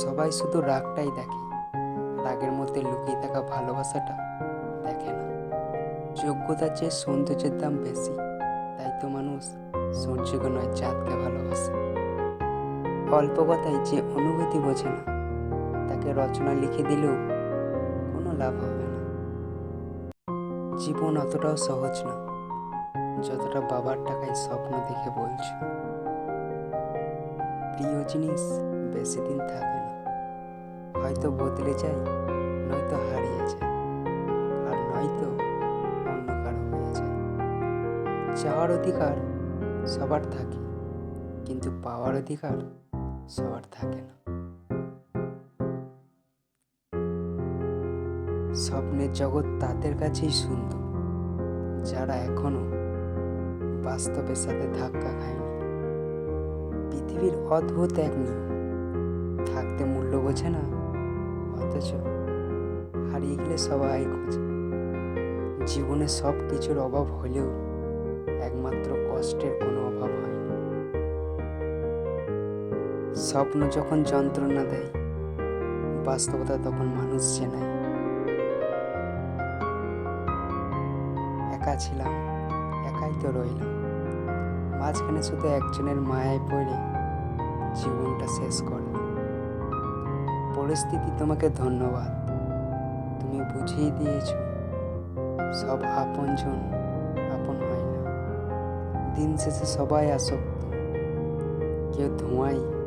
সবাই শুধু রাগটাই দেখে। রাগের মধ্যে লুকিয়ে থাকা ভালোবাসাটা দেখে না। যোগ্যতার চেয়ে সৌন্দর্যের দাম বেশি। তাই তো মানুষ সূর্যকে নয়, চাঁদকে ভালোবাসে। অল্প কথায় যে অনুভূতি বোঝে না, তাকে রচনা লিখে দিলেও কোনো লাভ হবে না। জীবন অতটাও সহজ না, যতটা বাবার টাকায় স্বপ্ন দেখে বলছো। প্রিয় জিনিস বেশি দিন থাকে। হয়তো বদলে যায়, নয়তো হারিয়ে যায়, আর নয়তো অন্য কারও হয়ে যায়। চাওয়ার অধিকার সবার থাকে, কিন্তু পাওয়ার অধিকার সবার থাকে না। স্বপ্নের জগৎ তাদের কাছেই সুন্দর, যারা এখনও বাস্তবের সাথে ধাক্কা খায়নি। পৃথিবীর অদ্ভুত এক নিয়ম, থাকতে মূল্য বোঝে না অথচ হারিয়ে গেলে সবাই খোঁজে। জীবনে সব কিছুর অভাব হলেও একমাত্র কষ্টের কোনো অভাব হয় না। স্বপ্ন যখন যন্ত্রণা দেয়, বাস্তবতা তখন মানুষ চেনায়। একা ছিলাম, একাই তো রইলাম। মাঝখানে শুধু একজনের মায়ায় পড়ে জীবনটা শেষ করলাম। পরিস্থিতি তোমাকে ধন্যবাদ। তুমি বুঝিয়ে দিয়েছ, সব আপনজন আপন হয় না। দিন শেষে সবাই আসক্ত। কেউ ধোঁয়ায়